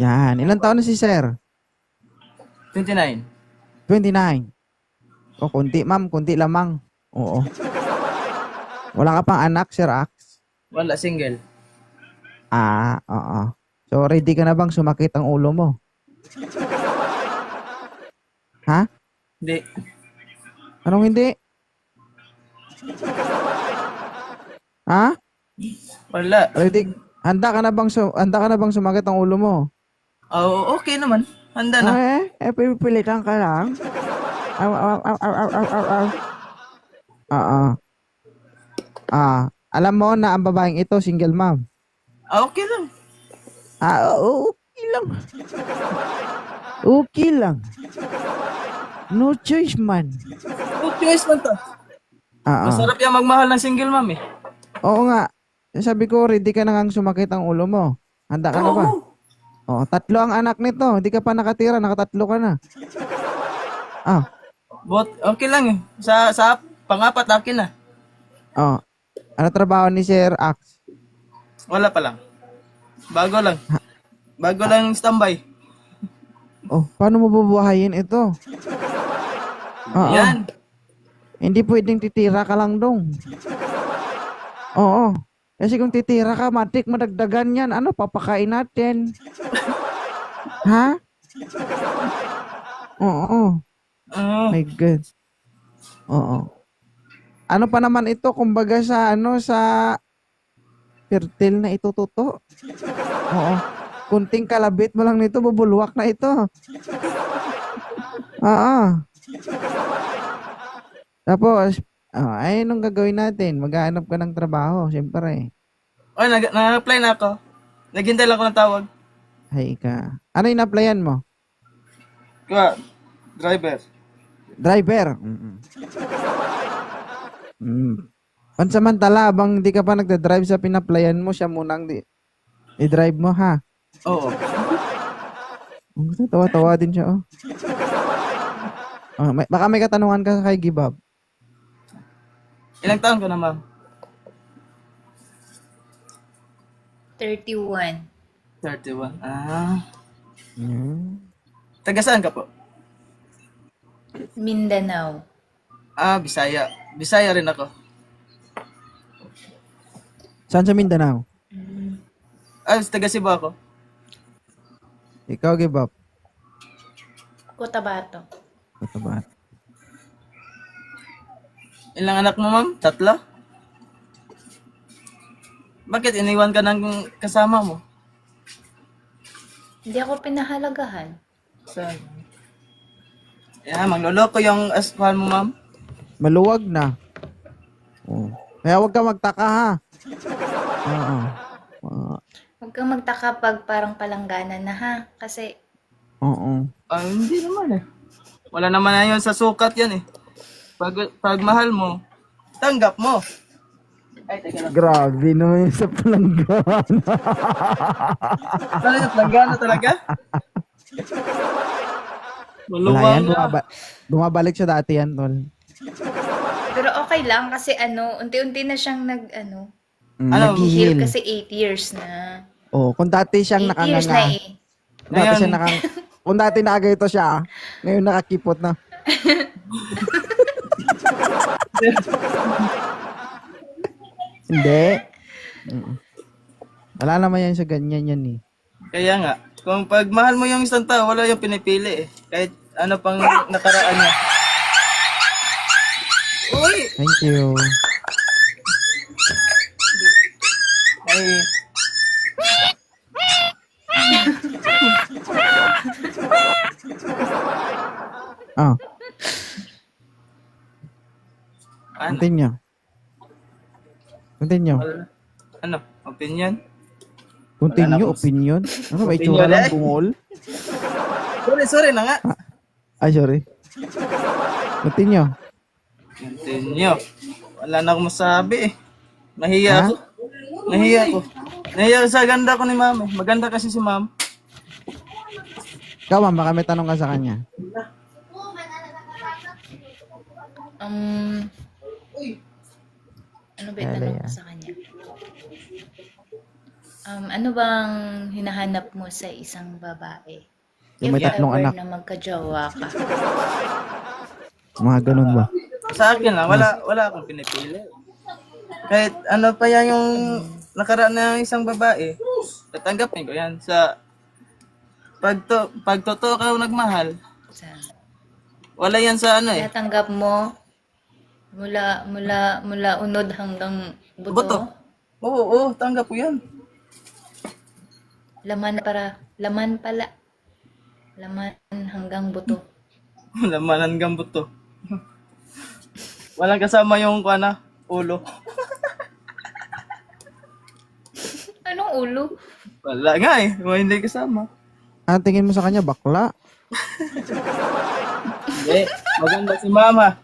Yan. Ilan taon na si sir? 29. 29. O, kunti ma'am. Kunti lamang. Oo. Wala ka pang anak, Sir Ax? Wala, single. Ah, oo. So, ready ka na bang sumakit ang ulo mo? Ha? Hindi. Anong hindi? Ha? Wala. Ready? Handa ka na bang su- handa ka na bang sumakit ang ulo mo? Oh, okay naman. Handa na. Eh, eh pipilitan ka lang. Aw, aw, aw, aw, aw, aw, aw, aw. Oo. Ah, alam mo na ang babaeng ito single mom. Ah, okay lang. Ah, oo, okay lang. Okay lang. No choice man. Good choice man to. Ah, ah. Masarap yung magmahal ng single mom eh. Oo nga. Sabi ko, ready ka na ngang sumakit ang ulo mo. Handa ka na ba? Oo, tatlo ang anak nito. Hindi ka pa nakatira, nakatatlo ka na. Ah, But okay lang eh. Sa, sa pangapat akin na. oh. Ano trabaho ni Sir Ax? Wala pa lang. Bago lang. Bago lang standby. Oh, paano mo bubuhayin ito? Oo. Yan. Hindi pwedeng titira ka lang dong. Oo. Kasi kung titira ka, matik madagdagan yan. Ano, papakain natin. ha? Oo. Oo. My God. Oo. Ano pa naman ito, kumbaga sa, ano, sa fertile na itututo. Oo. Kunting kalabit mo lang nito, bubulwak na ito. Oo. Tapos, oh, ay, anong gagawin natin? Maghahanap ka ng trabaho, siyempre. Oh, nag- nag-apply na ako. Naghintay lang ako ng tawag. Hay ka. Ano yung applyan mo? Kaya, driver. Driver. Mm. Mm. Pansamantala, habang hindi ka pa nagda-drive sa pinaplayan mo, siya munang di- i-drive mo, ha? Oo. Ang gusto, tawa-tawa din siya, oh. Ah, may, baka may katanungan ka kay Gibab. Ilang taon ka na, ma'am? 31. 31. Ah. Mm. Taga saan ka po? Mindanao. Ah, Bisaya. Bisaya rin ako. Saan sa Mindanao? Ah, taga Cebu ako. Ikaw, Gibab. Cotabato. Katabat. Ilang anak mo, ma'am? Tatlo? Bakit iniwan ka ng kasama mo? Hindi ako pinahalagahan. Saan? Yeah, magloloko yung askwal mo, ma'am. Maluwag na. Oh. Kaya huwag ka magtaka, ha? Oo. Oo. Huwag kang magtaka pag parang palangganan na ha. Kasi Oo. Ah, hindi naman eh. Wala naman na yun sa sukat yan eh. Pag, pag mahal mo, tanggap mo. Ay, teka lang. Grabe naman yung sa palanggan. Talaga, planggana talaga? Wala Maluwang yan. na. Bumaba- bumabalik sa dati yan, tol. pero okay lang kasi ano, unti-unti na siyang nag ano, Mm, Ano, nag-heal. heal kasi 8 years na. Oh, kung dati siyang 8 years na nakanganga. eh. Kung dati Ngayon- siya nakang... kung dati nakagayto siya, ngayon nakakipot na. Hindi. Wala naman yan sa ganyan yan eh. Kaya nga, kung pag mahal mo yung isang tao, wala yung pinipili eh. Kahit ano pang nakaraan niya. Uy! Thank you. Ay, Ah, ano? continue. Continue. Ano? Opinion? Continue, Wala opinion. Ano ba, itsura lang, eh. bungol? Sorry, sorry na nga. Ay, sorry. Continue. Continue. Wala na akong masabi eh. Nahiya ako. Nahiya ako. Nahiya ako sa ganda ko ni ma'am. eh. Maganda kasi si ma'am. Ikaw, ma'am, baka may tanong ka sa kanya. Um, ano ba yung Wala tanong yan. ko sa kanya? Um, ano bang hinahanap mo sa isang babae? Yung may If tatlong ever anak. na magkajowa ka. Mga ganun ba? Sa akin lang, wala, wala akong pinipili. Kahit ano pa yan yung nakaraan ng isang babae, tatanggapin ko yan sa pag, to, pag totoo ka nagmahal, Sa, wala yan sa ano eh. Tinatanggap mo mula mula mula unod hanggang buto. Buto. Oo, oo, tanggap ko yan. Laman para laman pala. Laman hanggang buto. Lamanan hanggang buto. Walang kasama yung kana, ulo. Anong ulo? Wala nga eh, mga hindi kasama. Ah, tingin mo sa kanya, bakla. Hindi, maganda si mama.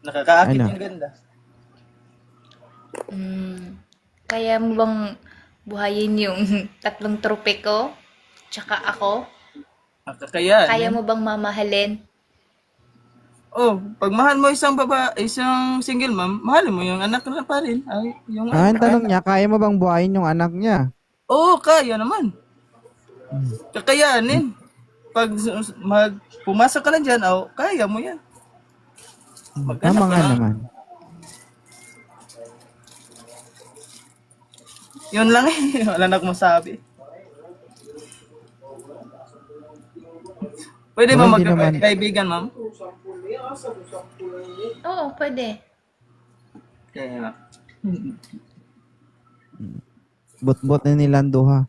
Nakakaakit Ano? yung ganda. Hmm, kaya mo bang buhayin yung tatlong tropiko? Tsaka ako? Nakakayan. Kaya mo bang mamahalin? Oh, pag mahal mo isang baba, isang single mom, mahalin mo yung anak na pa rin. Ay, yung Ah, ang tanong niya, kaya mo bang buhayin yung anak niya? Oo, kaya naman. Kakayanin. Pag mag pumasok ka na dyan, oh, kaya mo yan. Mag-anak Tama nga na. naman. Yun lang eh. Wala na akong masabi. Pwede ba hindi naman. magkaibigan, ma'am? Oo, pwede. Kaya, Bot-bot na nilang duha.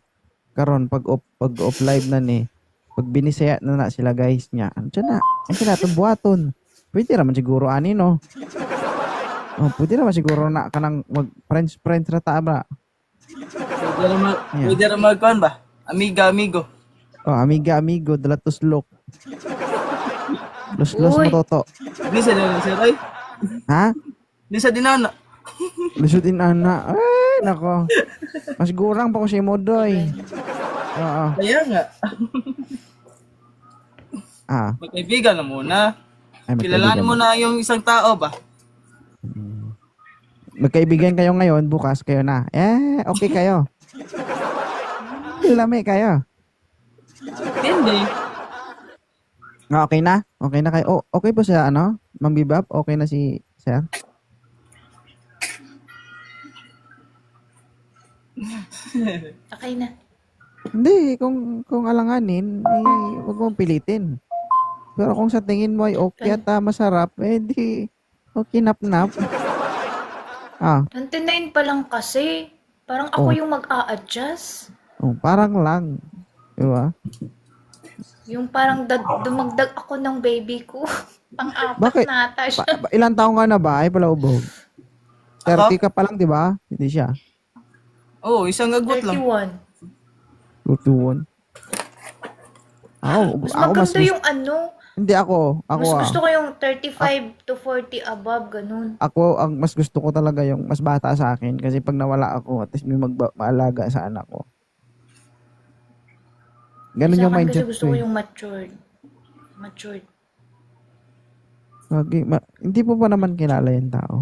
Karon pag off, pag off live na ni, pag binisaya na na sila guys niya, ano na, sila itong buhaton. Pwede naman siguro ani no. Oh, pwede naman siguro na kanang mag friends friends na ta ba. pwede rin mag, Yeah. pwede rin magkuhan ba? Amiga, amigo. Oh, amiga amigo, dala tuslok. Los-los Uy. mo toto. Di sa din si Roy. Ha? Di sa dinana. Lusutin ana. Ay, nako. Mas gurang pa ko si Modoy. Oo. Kaya nga. Ah, Magkaibigan na muna. Ay magkaibigan. mo na yung isang tao ba? Magkaibigan kayo ngayon, bukas kayo na. Eh, okay kayo. Lami kayo. Hindi. Ah, okay na? Okay na kayo. Oh, okay po siya, ano? Mang Bibab? Okay na si Sir? Okay na. Hindi, kung kung alanganin, eh, huwag mong pilitin. Pero kung sa tingin mo ay okay at ah, masarap, eh di, okay nap-nap. Ah, 29 pa lang kasi. Parang ako Oh. yung mag-a-adjust. oh, parang lang. Di ba? Yung parang dad- dumagdag ako ng baby ko. Pang-apat Bakit? na ata siya. Pa, pa- ilang taong ka na ba? Ay, pala ubog. 30 ka pa lang, di ba? Hindi siya. Oo, oh, isang agot lang. 31. Tutuon. Ako, Mas ako mas, maganda yung ano. Hindi ako, ako Mas ah. gusto ko yung 35 to 40 above, ganun. ako ang mas gusto ko talaga yung mas bata sa akin kasi pag nawala ako at least may magba- maalaga sa anak ko. Ganun Sa yung akin mindset kasi gusto ko. ko eh. yung matured. Matured. Wag- ma- hindi po pa naman kilala yung tao.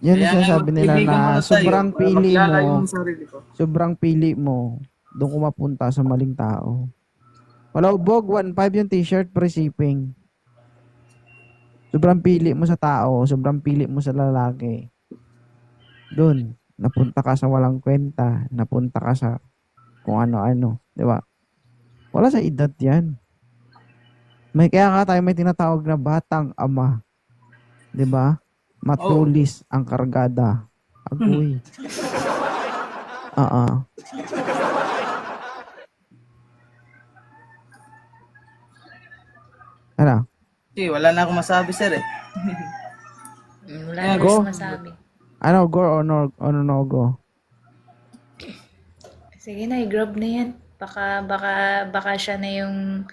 Yan Kaya yung sinasabi nga, nila kaibigan na muna tayo sobrang para pili makilala mo, yung sarili ko. sobrang pili mo, doon ko mapunta sa maling tao. Wala ubog, 1.5 yung t-shirt, free shipping. Sobrang pili mo sa tao, sobrang pili mo sa lalaki. Doon, napunta ka sa walang kwenta, napunta ka sa kung ano-ano, di ba? Wala sa edad yan. May kaya nga tayo may tinatawag na batang ama. Di ba? Matulis ang kargada. Agoy. Oo. Ano? Kasi wala na akong masabi, sir eh. Mm, Wala na go. masabi. Ano, go or no, or no go? Sige na, i-grab na yan. Baka, baka, baka siya na yung,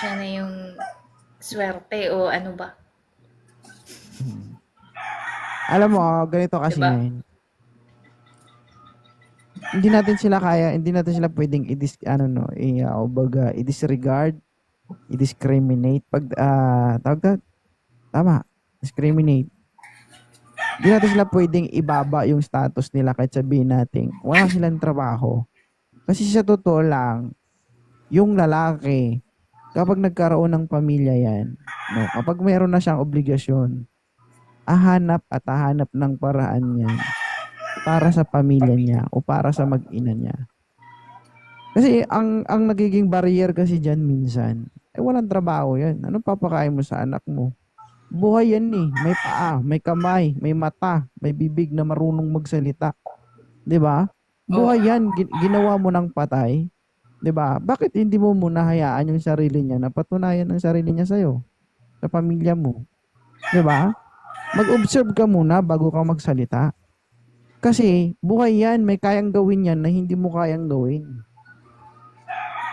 siya na yung swerte o ano ba. Alam mo, ganito kasi Diba? ngayon. Hindi natin sila kaya, hindi natin sila pwedeng i-dis, ano no, i, uh, baga, i-disregard, i-discriminate. Pag, ah, tawag na, tama, discriminate. Hindi natin sila pwedeng ibaba yung status nila kahit sabihin natin, wala silang trabaho. Kasi sa totoo lang, yung lalaki, kapag nagkaroon ng pamilya yan, no, kapag meron na siyang obligasyon, ahanap at ahanap ng paraan yan para sa pamilya niya o para sa mag-ina niya. Kasi ang ang nagiging barrier kasi diyan minsan, eh walang trabaho 'yan. Anong papakain mo sa anak mo? Buhay yan eh. May paa, may kamay, may mata, may bibig na marunong magsalita. 'Di ba? Buhay yan. Gin- ginawa mo ng patay. 'Di ba? Bakit hindi mo muna hayaan yung sarili niya na patunayan ang sarili niya sa'yo? Sa pamilya mo. 'Di ba? Mag-observe ka muna bago ka magsalita. Kasi buhay yan, may kayang gawin yan na hindi mo kayang gawin.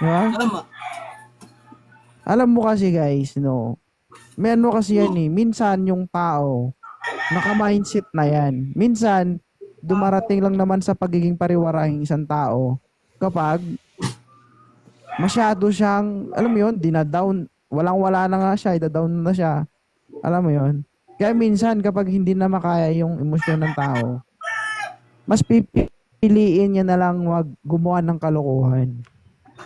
Di ba? Tama. Alam mo kasi guys, no, may ano kasi yan eh, minsan yung tao, naka-mindset na yan. Minsan, dumarating lang naman sa pagiging pariwara yung isang tao kapag masyado siyang, alam mo yun, dinadown, walang-wala na nga siya, idadown na siya. Alam mo yun? Kaya minsan, kapag hindi na makaya yung emosyon ng tao, mas pipiliin niya na lang wag gumawa ng kalokohan.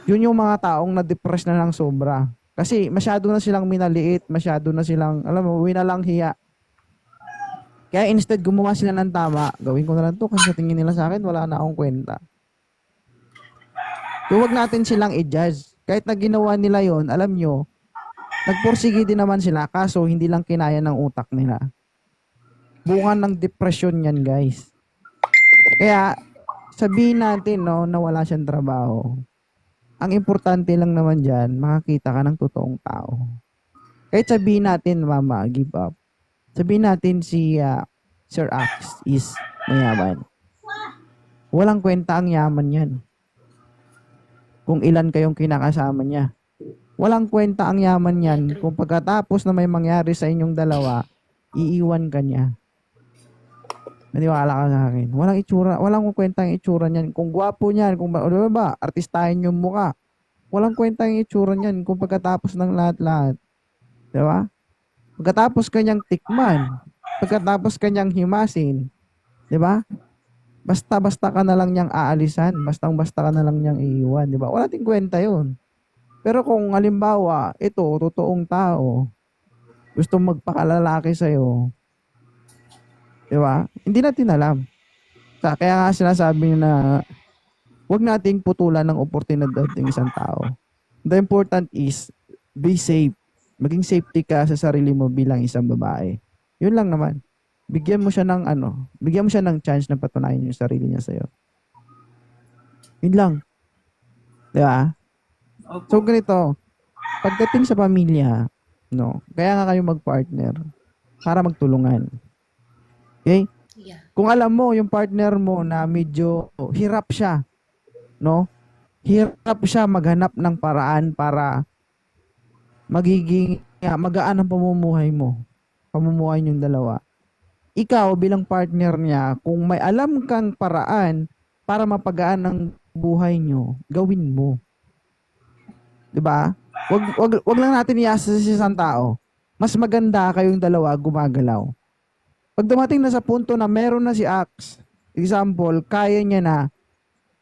Yun yung mga taong na-depress na ng sobra. Kasi masyado na silang minaliit, masyado na silang, alam mo, winalang hiya. Kaya instead gumawa sila ng tama, gawin ko na lang to kasi sa tingin nila sa akin, wala na akong kwenta. So, huwag natin silang i-judge. Kahit na ginawa nila yon alam nyo, nagporsige din naman sila, kaso hindi lang kinaya ng utak nila. Bunga ng depression yan, guys. Kaya, sabihin natin, no, na wala siyang trabaho. Ang importante lang naman dyan, makakita ka ng totoong tao. Kahit sabihin natin, mama, give up. Sabihin natin si ah, Sir Axe is mayaman. Walang kwenta ang yaman yan. Kung ilan kayong kinakasama niya. Walang kwenta ang yaman yan kung pagkatapos na may mangyari sa inyong dalawa, iiwan ka niya. Maniwala ka sa akin. Walang itsura, walang kwenta ang itsura niyan. Kung gwapo niyan, kung ba, ba, artistahin yung mukha. Walang kwenta ang itsura niyan kung pagkatapos ng lahat-lahat. Di ba? Pagkatapos kanyang tikman, pagkatapos kanyang himasin, di ba? Basta-basta ka na lang niyang aalisan, bastang-basta ka na lang niyang iiwan, di ba? Wala ting kwenta yun. Pero kung halimbawa, ito, totoong tao, gusto magpakalalaki sa'yo, di ba? Hindi natin alam. Sa- Kaya nga sinasabi na huwag nating putulan ng oportunidad ng isang tao. The important is, be safe. Maging safety ka sa sarili mo bilang isang babae. Yun lang naman. Bigyan mo siya ng ano, bigyan mo siya ng chance na patunayan yung sarili niya sa'yo. Yun lang. Di ba? So ganito, pagdating sa pamilya, no, kaya nga kayo mag-partner para magtulungan. Okay? Yeah. Kung alam mo yung partner mo na medyo hirap siya, no? Hirap siya maghanap ng paraan para magiging yeah, magaan ang pamumuhay mo. Pamumuhay niyong dalawa. Ikaw bilang partner niya, kung may alam kang paraan para mapagaan ang buhay niyo, gawin mo. 'Di ba? Wag, wag, wag lang natin iasa sa isang tao. Mas maganda kayong dalawa gumagalaw. Pag dumating na sa punto na meron na si Axe, example, kaya niya na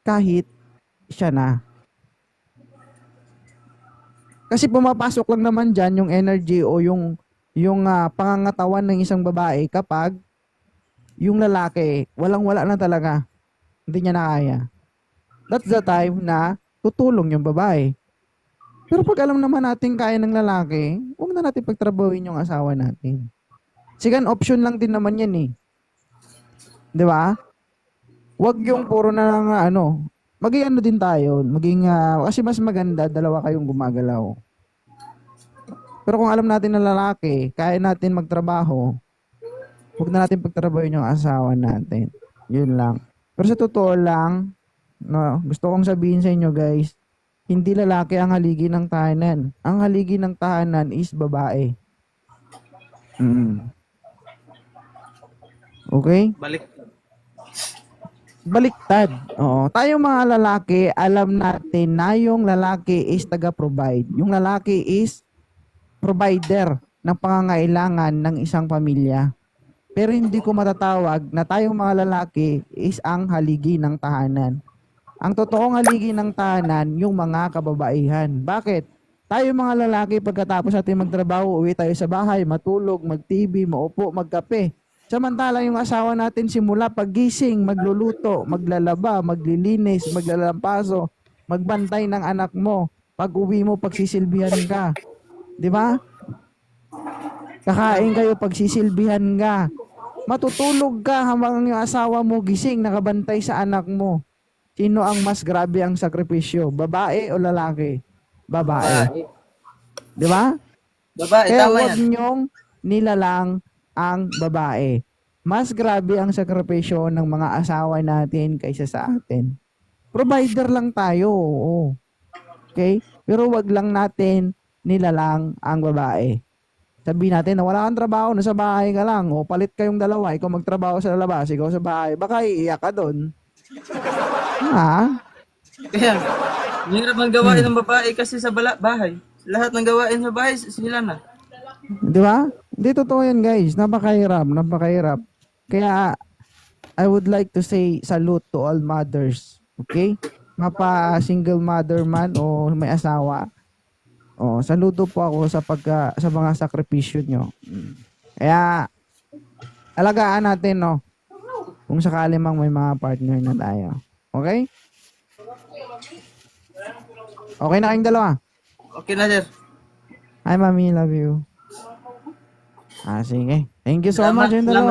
kahit siya na. Kasi pumapasok lang naman dyan yung energy o yung yung ah, pangangatawan ng isang babae kapag yung lalaki, walang-wala na talaga. Hindi niya na kaya. That's the time na tutulong yung babae. Pero pag alam naman natin kaya ng lalaki, huwag na natin pagtrabawin yung asawa natin. Second option lang din naman yan eh. 'Di ba? Huwag yung puro na lang ano. Maging ano din tayo, maging ah, kasi mas maganda dalawa kayong gumagalaw. Pero kung alam natin na lalaki, kaya natin magtrabaho, huwag na natin pagtrabawin yung asawa natin. Yun lang. Pero sa totoo lang, no, gusto kong sabihin sa inyo guys, hindi lalaki ang haligi ng tahanan. Ang haligi ng tahanan is babae. Mm. Okay? Balik. Baliktad. Oo. Tayong mga lalaki, alam natin na yung lalaki is taga-provide. Yung lalaki is provider ng pangangailangan ng isang pamilya. pero hindi ko matatawag na tayong mga lalaki is ang haligi ng tahanan. Ang totoong haligi ng tahanan, yung mga kababaihan. Bakit? Tayo mga lalaki, pagkatapos natin magtrabaho, uwi tayo sa bahay, matulog, mag-TV, maupo, magkape. Samantala yung asawa natin simula paggising, magluluto, maglalaba, maglilinis, maglalampaso, magbantay ng anak mo. Pag uwi mo, pagsisilbihan ka. Di ba? Kakain kayo, pagsisilbihan ka. Matutulog ka habang yung asawa mo gising, nakabantay sa anak mo. Sino ang mas grabe ang sakripisyo? Babae o lalaki? Babae. Di ba? Babae, Kaya tama huwag yan. niyong nilalang ang babae. Mas grabe ang sakripisyo ng mga asawa natin kaysa sa atin. Provider lang tayo, oo. Okay? Pero wag lang natin nilalang ang babae. Sabihin natin na wala kang trabaho, nasa bahay ka lang, o palit kayong dalawa, ikaw magtrabaho sa labas, ikaw sa bahay, baka iiyak ka doon. Ha? Kaya, hirap ng gawain ng babae kasi sa bala, bahay. Lahat ng gawain sa bahay, sila na. Di ba? Hindi totoo yan guys. Napakahirap, napakahirap. Kaya, I would like to say salute to all mothers. Okay? Mapa single mother man o may asawa. Oh, saludo po ako sa pagka sa mga sakripisyo nyo. Kaya alagaan natin no. Kung sakali mang may mga partner na tayo. Okay? Okay na kayong dalawa? Okay na, sir. Hi, mami. Love you. Ah, sige. Thank you so Salamat, much yung dalawa.